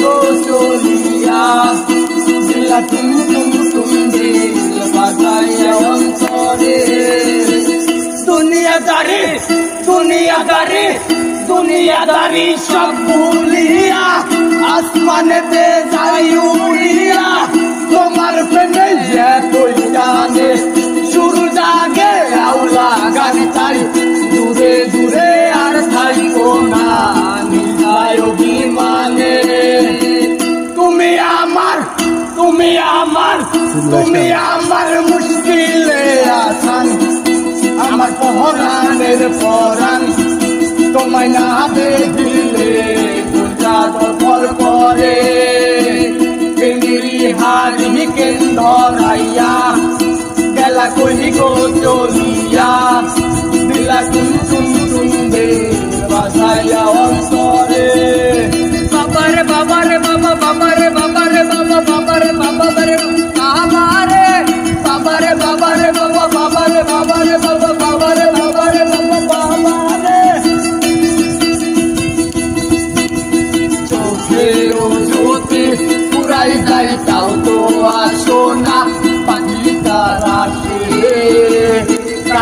গো চলিয়া দিলা তুম তুম তুম দিল বাতায়া অন্তরে দুনিয়াদারি দুনিয়াদারি দুনিয়াদারি সব ভুলিয়া আসমানেতে যাই উড়িয়া তোমার প্রেমে যে তুই জানে শুরু জাগে আউলা গান তারি তুমি আমার তুমি আমার মুশকিলে আসান। আমার পহরানের পরাণ তোমায় না দেখিলে দখল করে হারি কেন্দ্রাইয়া গেলা কই গো চলিয়া দিলা টুন টুন টুন দে বাসাইয়া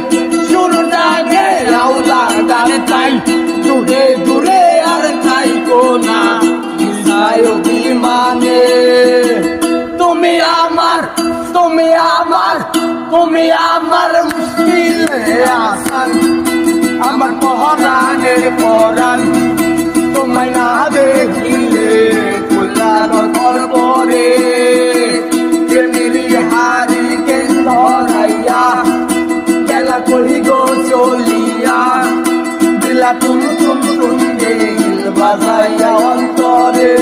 ডানে শুরু ডাকে আউলা তুমি আমার তুমি আমার তুমি আমার মুশকিলে আসান। আমার পহরানের পরাণ টুন টুন টুন বাজাইয়া অন্তরে।